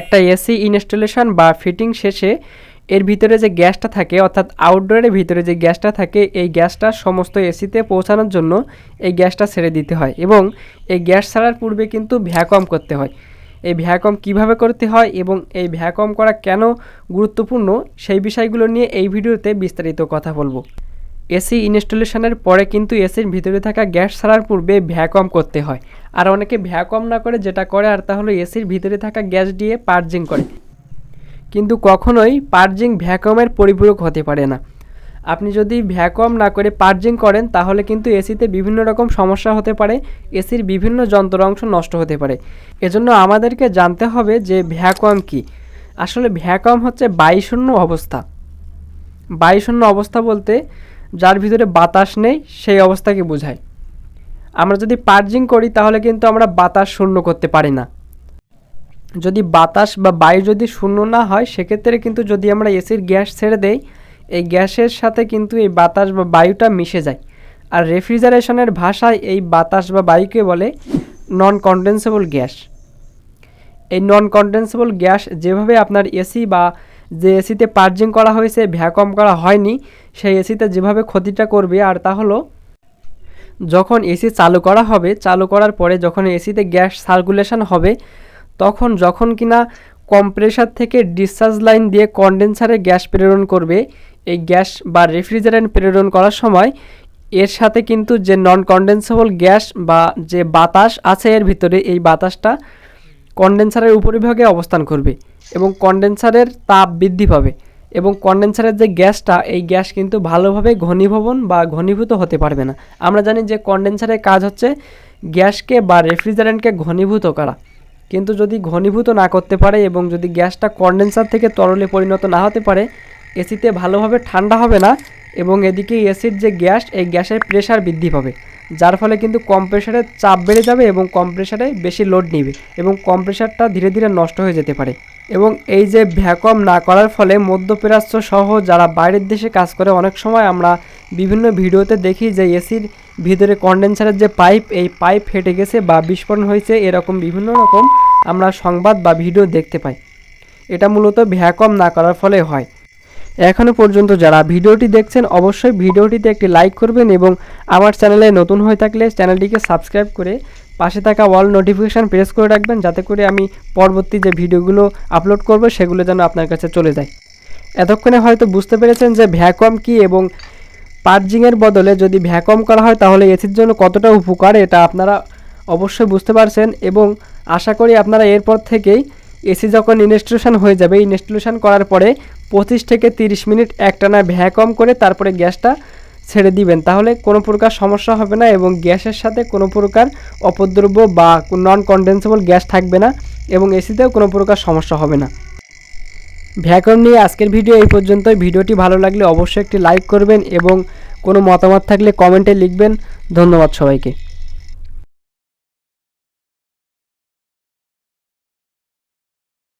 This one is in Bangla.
একটা এসি ইনস্টলেশন বা ফিটিং শেষে এর ভিতরে যে গ্যাসটা থাকে, অর্থাৎ আউটডোরের ভিতরে যে গ্যাসটা থাকে, এই গ্যাসটা সমস্ত এসিতে পৌঁছানোর জন্য এই গ্যাসটা ছেড়ে দিতে হয় এবং এই গ্যাস ছাড়ার পূর্বে কিন্তু ভ্যাকম করতে হয়। এই ভ্যাকম কীভাবে করতে হয় এবং এই ভ্যাকম করা কেন গুরুত্বপূর্ণ, সেই বিষয়গুলো নিয়ে এই ভিডিওতে বিস্তারিত কথা বলব। এসি ইনস্টলেশনের পরে কিন্তু এসির ভিতরে থাকা গ্যাস ছাড়ার পূর্বে ভ্যাকম করতে হয়। আর অনেকে ভ্যাকম না করে যেটা করে, আর তা হলো এসির ভিতরে থাকা গ্যাস দিয়ে পার্জিং করে। কিন্তু কখনোই পার্জিং ভ্যাকমের পরিপূরক হতে পারে না। আপনি যদি ভ্যাকম না করে পার্জিং করেন, তাহলে কিন্তু এসিতে বিভিন্ন রকম সমস্যা হতে পারে, এসির বিভিন্ন যন্ত্র অংশ নষ্ট হতে পারে। এজন্য আমাদেরকে জানতে হবে যে ভ্যাকম কি। আসলে ভ্যাকম হচ্ছে বায়ুশূন্য অবস্থা। বায়ুশূন্য অবস্থা বলতে যার ভিতরে বাতাস নেই, সেই অবস্থাকে বোঝায়। আমরা যদি পার্জিং করি, তাহলে কিন্তু আমরা বাতাস শূন্য করতে পারি না। যদি বাতাস বা বায়ু যদি শূন্য না হয়, সেক্ষেত্রে কিন্তু যদি আমরা এসির গ্যাস ছেড়ে দেই, এই গ্যাসের সাথে কিন্তু এই বাতাস বা বায়ুটা মিশে যায়। আর রেফ্রিজারেশনের ভাষায় এই বাতাস বা বায়ুকে বলে নন কন্ডেন্সেবল গ্যাস এই নন কন্ডেন্সেবল গ্যাস যেভাবে আপনার এসি বা যে এসিতে পার্জিং করা হয়েছে ভ্যাকম করা হয়নি সেই এসিতে যেভাবে ক্ষতিটা করবে আর তা হলো, যখন এসি চালু করা হবে, চালু করার পরে যখন এসিতে গ্যাস সার্কুলেশন হবে, তখন যখন কিনা কম্প্রেসার থেকে ডিসচার্জ লাইন দিয়ে কন্ডেন্সারে গ্যাস প্রেরণ করবে, এই গ্যাস বা রেফ্রিজারেন্ট প্রেরণ করার সময় এর সাথে কিন্তু যে নন কন্ডেন্সেবল গ্যাস বা যে বাতাস আছে এর ভিতরে, এই বাতাসটা কন্ডেন্সারের উপরিভাগে অবস্থান করবে এবং কন্ডেন্সারের তাপ বৃদ্ধি পাবে। এবং কন্ডেন্সারের যে গ্যাসটা, এই গ্যাস কিন্তু ভালোভাবে ঘনীভবন বা ঘনীভূত হতে পারবে না। আমরা জানি যে কন্ডেন্সারের কাজ হচ্ছে গ্যাসকে বা রেফ্রিজারেন্টকে ঘনীভূত করা। কিন্তু যদি ঘনীভূত না করতে পারে এবং যদি গ্যাসটা কন্ডেন্সার থেকে তরলে পরিণত না হতে পারে, এসিতে ভালোভাবে ঠান্ডা হবে না এবং এদিকে এসির যে গ্যাস, এই গ্যাসের প্রেশার বৃদ্ধি পাবে। যার ফলে কিন্তু কম্প্রেসারের চাপ বেড়ে যাবে এবং কম্প্রেসারে বেশি লোড নিবে এবং কম্প্রেসারটা ধীরে ধীরে নষ্ট হয়ে যেতে পারে। এবং এই যে ভ্যাকম না করার ফলে মধ্যপ্রাচ্য সহ যারা বাইরের দেশে কাজ করে, অনেক সময় আমরা বিভিন্ন ভিডিওতে দেখি যে এসির ভিতরে কন্ডেন্সারের যে পাইপ এই পাইপ ফেটে গেছে বা বিস্ফোরণ হয়েছে, এরকম বিভিন্ন রকম আমরা সংবাদ বা ভিডিও দেখতে পাই। এটা মূলত ভ্যাকম না করার ফলে হয়। এখনও পর্যন্ত যারা ভিডিওটি দেখছেন, অবশ্যই ভিডিওটিতে একটি লাইক করবেন এবং আমার চ্যানেলে নতুন হয়ে থাকলে চ্যানেলটিকে সাবস্ক্রাইব করে পাশে থাকা অল নোটিফিকেশান প্রেস করে রাখবেন, যাতে করে আমি পরবর্তী যে ভিডিওগুলো আপলোড করব, সেগুলো যেন আপনার কাছে চলে যায়। এতক্ষণে হয়তো বুঝতে পেরেছেন যে ভ্যাকম কি এবং পার্জিংয়ের বদলে যদি ভ্যাকম করা হয়, তাহলে এসির জন্য কতটা উপকার এটা আপনারা অবশ্যই বুঝতে পারছেন এবং আশা করি আপনারা এরপর থেকেই এসি যখন ইনস্টলেশন হয়ে যাবে ইনস্টলেশন করার পরে পঁচিশ থেকে তিরিশ মিনিট একটানা ভ্যাকম করে তারপরে গ্যাসটা ছেড়ে দিবেন। তাহলে কোনো প্রকার সমস্যা হবে না এবং গ্যাসের সাথে কোনো প্রকার অপদ্রব্য বা নন কন্ডেন্সেবল গ্যাস থাকবে না এবং এসিতেও কোনো প্রকার সমস্যা হবে না। ভ্যাকুয়াম নিয়ে আজকের ভিডিও এই পর্যন্তই। ভিডিওটি ভালো লাগলে অবশ্যই একটি লাইক করবেন এবং কোনো মতামত থাকলে কমেন্টে লিখবেন। ধন্যবাদ সবাইকে।